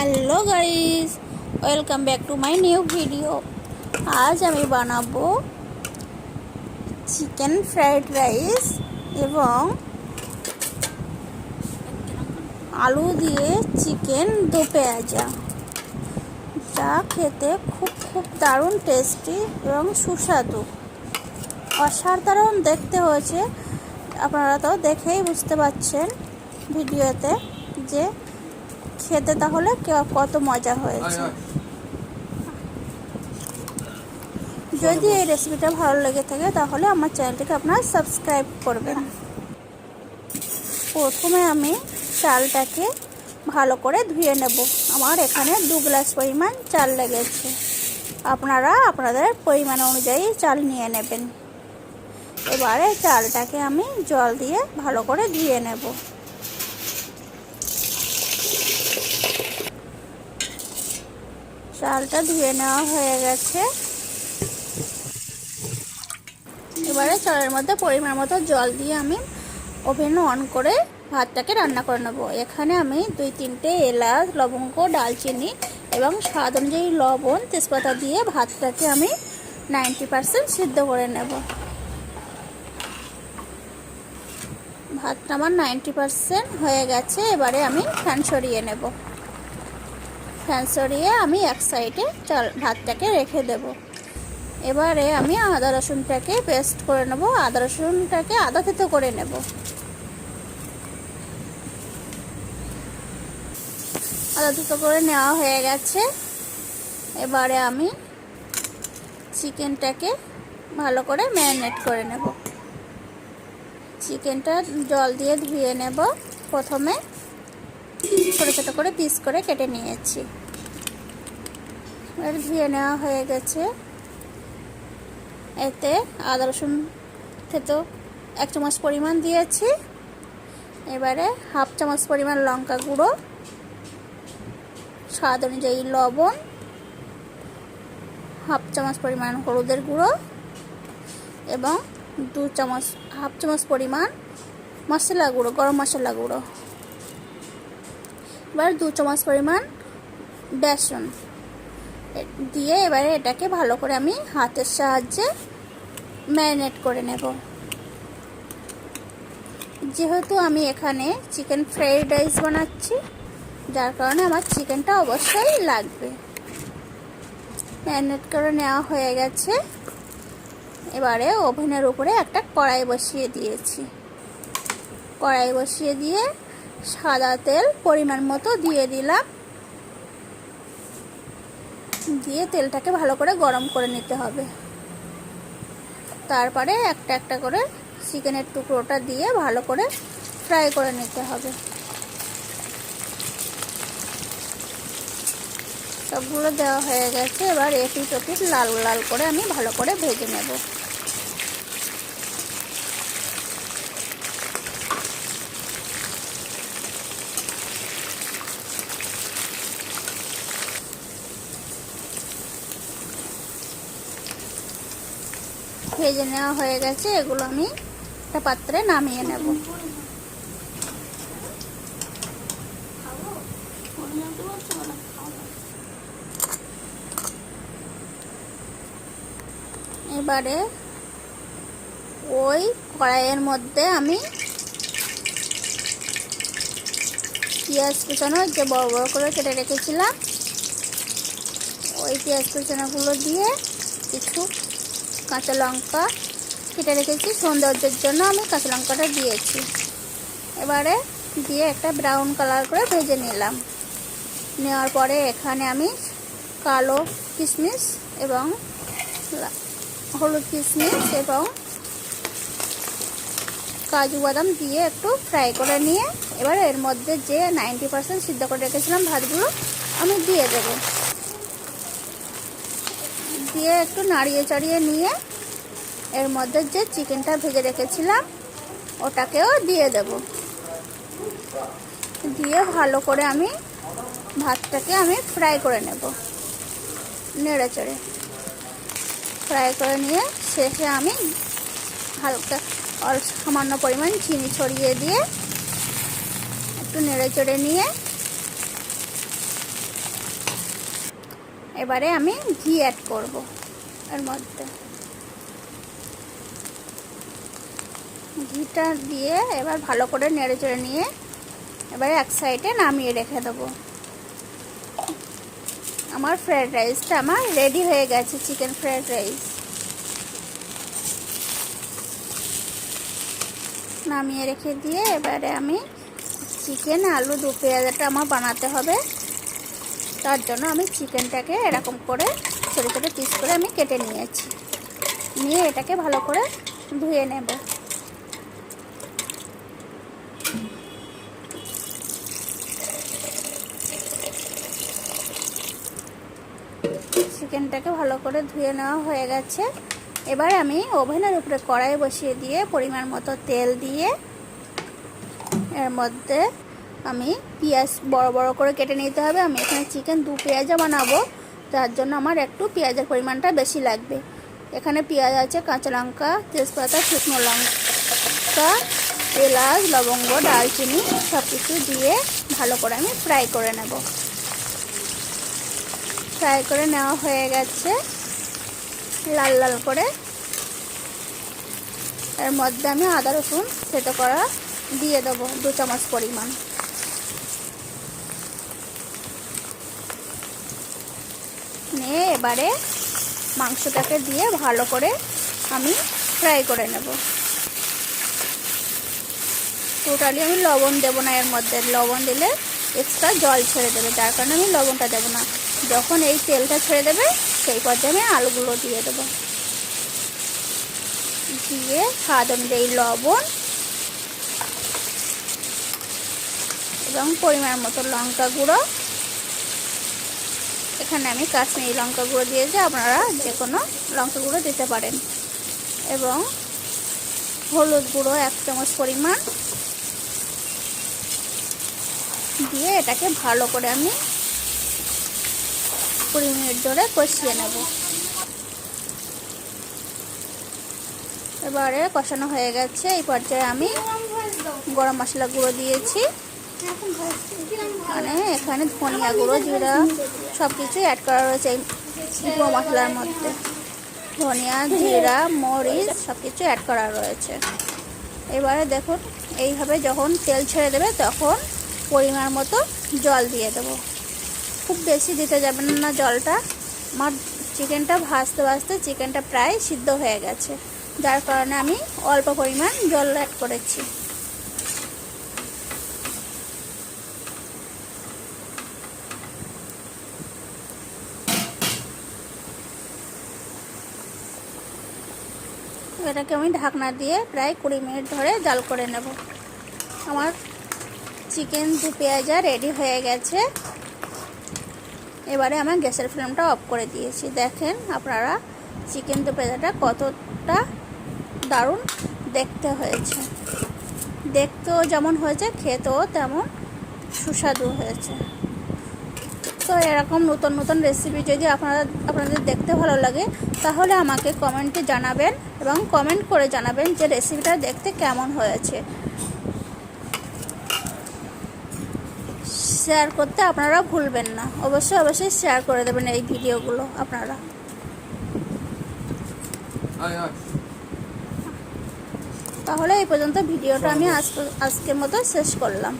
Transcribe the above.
Hello guys, welcome back to my new video. আজ আমি বানাবো চিকেন ফ্রাইড রাইস এবং আলু দিয়ে চিকেন দো পেঁয়াজা। যা খেতে খুব খুব দারুণ টেস্টি এবং সুস্বাদু। অসাধারণ দেখতে হয়েছে। আপনারা তো দেখেই বুঝতে পারছেন ভিডিওতে যে খেতে তাহলে কত মজা হয়েছে। যদি এই রেসিপিটা ভালো লেগে থাকে তাহলে আমার চ্যানেলটিকে আপনারা সাবস্ক্রাইব করবেন। প্রথমে আমি চালটাকে ভালো করে ধুয়ে নেব। আমার এখানে দু গ্লাস পরিমাণ চাল লেগেছে। আপনারা আপনাদের পরিমাণ অনুযায়ী চাল নিয়ে নেবেন। এবারে চালটাকে আমি জল দিয়ে ভালো করে ধুয়ে নেব। চালটা ধুয়ে নেওয়া হয়ে গেছে। এবারে চালের মধ্যে পরিমাণ মতো জল দিয়ে আমি ওভেন অন করে ভাতটাকে রান্না করে নেব। এখানে আমি দুই তিনটে এলাচ, লবঙ্গ, ডালচিনি এবং স্বাদ অনুযায়ী লবণ, তেজপাতা দিয়ে ভাতটাকে আমি নাইনটি পারসেন্ট সিদ্ধ করে নেব। ভাতটা আমার নাইনটি পারসেন্ট হয়ে গেছে, এবারে আমি ফ্যান সরিয়ে নেব। ফ্যান সরিয়ে আমি এক সাইডে চাল ভাতটাকে রেখে দেব। এবারে আমি আদা রসুনটাকে পেস্ট করে নেব। আদা রসুনটাকে আদা থেতো করে নেব। আদা থেতো করে নেওয়া হয়ে গেছে। এবারে আমি চিকেনটাকে ভালো করে ম্যারিনেট করে নেব। চিকেনটা জল দিয়ে ধুয়ে নেব প্রথমে। ছোটো ছোটো করে পিস করে কেটে নিয়েছি। এবার ধুয়ে নেওয়া হয়ে গেছে। এতে আদা, রসুন থেতো এক চামচ পরিমাণ দিয়েছি। এবারে হাফ চামচ পরিমাণ লঙ্কা গুঁড়ো, স্বাদ অনুযায়ী লবণ, হাফ চামচ পরিমাণ হলুদের গুঁড়ো এবং দু চামচ, হাফ চামচ পরিমাণ মশলা গুঁড়ো, গরম মশলা গুঁড়ো। এবার দু চামচ পরিমাণ বেসন। দিয়ে এবারে এটাকে ভালো করে আমি হাতের সাহায্যে ম্যারিনেট করে নেব। যেহেতু আমি এখানে চিকেন ফ্রাইড রাইস বানাচ্ছি, যার কারণে আমার চিকেনটা অবশ্যই লাগবে। ম্যারিনেট করে নেওয়া হয়ে গেছে। এবারে ওভেনের উপরে একটা কড়াই বসিয়ে দিয়েছি। কড়াই বসিয়ে দিয়ে সাদা তেল পরিমাণ মতো দিয়ে দিলাম। দিয়ে তেলটাকে ভালো করে গরম করে নিতে হবে। তারপরে একটা একটা করে চিকেনের টুকরোটা দিয়ে ভালো করে ফ্রাই করে নিতে হবে। সবগুলো দেওয়া হয়ে গেছে। এবার এপিট ওপিট লাল লাল করে আমি ভালো করে ভেজে নেব। ভেজে নেওয়া হয়ে গেছে, এগুলো আমি একটা পাত্রে নামিয়ে নেব। এবারে ওই কড়াইয়ের মধ্যে আমি পেঁয়াজ কুচানো যে বড় বড় করে কেটে রেখেছিলাম, ওই পেঁয়াজ কুচানোগুলো দিয়ে কিছু কাঁচা লঙ্কা কেটে রেখেছি। সৌন্দর্যের জন্য আমি কাঁচা লঙ্কাটা দিয়েছি। এবারে দিয়ে একটা ব্রাউন কালার করে ভেজে নিলাম। নেওয়ার পরে এখানে আমি কালো কিশমিশ এবং হলুদ কিশমিশ এবং কাজু বাদাম দিয়ে একটু ফ্রাই করে নিয়ে, এবার এর মধ্যে যে নাইনটি পার্সেন্ট সিদ্ধ করে রেখেছিলাম ভাতগুলো, আমি দিয়ে দেব। দিয়ে একটু নাড়িয়ে চাড়িয়ে নিয়ে এর মধ্যে যে চিকেনটা ভেজে রেখেছিলাম, ওটাকেও দিয়ে দেব। দিয়ে ভালো করে আমি ভাতটাকে আমি ফ্রাই করে নেব নেড়ে চড়ে ফ্রাই করে নিয়ে শেষে আমি হালকা সামান্য পরিমাণ চিনি ছড়িয়ে দিয়ে একটু নেড়ে চড়ে নিয়ে এবারে আমি ঘি অ্যাড করব এর মধ্যে। ঘিটা দিয়ে এবার ভালো করে নেড়ে চেড়ে নিয়ে এবারে এক সাইডে নামিয়ে রেখে দেবো। আমার ফ্রায়েড রাইসটা আমার রেডি হয়ে গেছে চিকেন ফ্রায়েড রাইস নামিয়ে রেখে দিয়ে এবারে আমি চিকেন আলু দু পেঁয়াজটা আমার বানাতে হবে। তার জন্য আমি চিকেনটাকে এরকম করে ছোটো ছোটো পিস করে আমি কেটে নিয়েছি। নিয়ে এটাকে ভালো করে ধুয়ে নেব। চিকেনটাকে ভালো করে ধুয়ে নেওয়া হয়ে গেছে। এবার আমি ওভেনের উপরে কড়াই বসিয়ে দিয়ে পরিমাণ মতো তেল দিয়ে এর মধ্যে আমি পেঁয়াজ বড় বড় করে কেটে নিতে হবে। আমি এখানে চিকেন দু পেঁয়াজা বানাবো। তার জন্য আমার একটু পেঁয়াজের পরিমাণটা বেশি লাগবে। এখানে পেঁয়াজ আছে, কাঁচা লঙ্কা, তেজপাতা, শুকনো লঙ্কা, এলাচ, লবঙ্গ ডালচিনি সব কিছু দিয়ে ভালো করে আমি ফ্রাই করে নেব। ফ্রাই করে নেওয়া হয়ে গেছে। লাল লাল করে। এর মধ্যে আমি আদা রসুন সেটা করা দিয়ে দেবো দু চামচ পরিমাণ। নিয়ে এবারে মাংসটাকে দিয়ে ভালো করে আমি ফ্রাই করে নেব। টোটালি আমি লবণ দেবো না এর মধ্যে। লবণ দিলে এক্সট্রা জল ছেড়ে দেবে। যার কারণে আমি লবণটা দেবো না। যখন এই তেলটা ছেড়ে দেবে, সেই পর্যায়ে আমি আলুগুলো দিয়ে দেবো। দিয়ে স্বাদ অনুযায়ী লবণ এবং পরিমাণ মতো লঙ্কা গুঁড়ো এখানে আমি কাশ্মীরি লঙ্কা গুঁড়ো দিয়েছি আপনারা যে কোনো লঙ্কা গুঁড়ো দিতে পারেন। এবং হলুদ গুঁড়ো এক চামচ পরিমাণ দিয়ে এটাকে ভালো করে আমি কুড়ি মিনিট ধরে কষিয়ে নেব। এবারে কষানো হয়ে গেছে। এই পর্যায়ে আমি গরম মশলা গুঁড়ো দিয়েছি। মানে এখানে ধনিয়া গুঁড়ো, জিরা সব কিছুই অ্যাড করা রয়েছে এই মশলার মধ্যে। ধনিয়া, জিরা, মরিচ সব কিছু অ্যাড করা রয়েছে। এবারে দেখুন, এইভাবে যখন তেল ছেড়ে দেবে তখন পরিমাণ মতো জল দিয়ে দেবো। খুব বেশি দিতে যাবেন না জলটা। আমার চিকেনটা ভাজতে ভাজতে চিকেনটা প্রায় সিদ্ধ হয়ে গেছে। যার কারণে আমি অল্প পরিমাণ জল অ্যাড করেছি। এটাকে আমি ঢাকনা দিয়ে প্রায় কুড়ি মিনিট ধরে জাল করে নেব। আমার চিকেন দু পেঁয়াজা রেডি হয়ে গেছে। এবারে আমার গ্যাসের ফ্লেমটা অফ করে দিয়েছি। দেখেন আপনারা চিকেন দু পেঁয়াজাটা কতটা দারুণ দেখতে হয়েছে। দেখতেও যেমন হয়েছে, খেতেও তেমন সুস্বাদু হয়েছে। তো এরকম নতুন নতুন রেসিপি যদি আপনারা আপনাদের দেখতে ভালো লাগে তাহলে আমাকে কমেন্টে জানাবেন এবং কমেন্ট করে জানাবেন যে রেসিপিটা দেখতে কেমন হয়েছে। শেয়ার করতে আপনারা ভুলবেন না। অবশ্যই অবশ্যই শেয়ার করে দেবেন এই ভিডিওগুলো আপনারা। তাহলে এই পর্যন্ত ভিডিওটা আমি আজ আজকের মতো শেষ করলাম।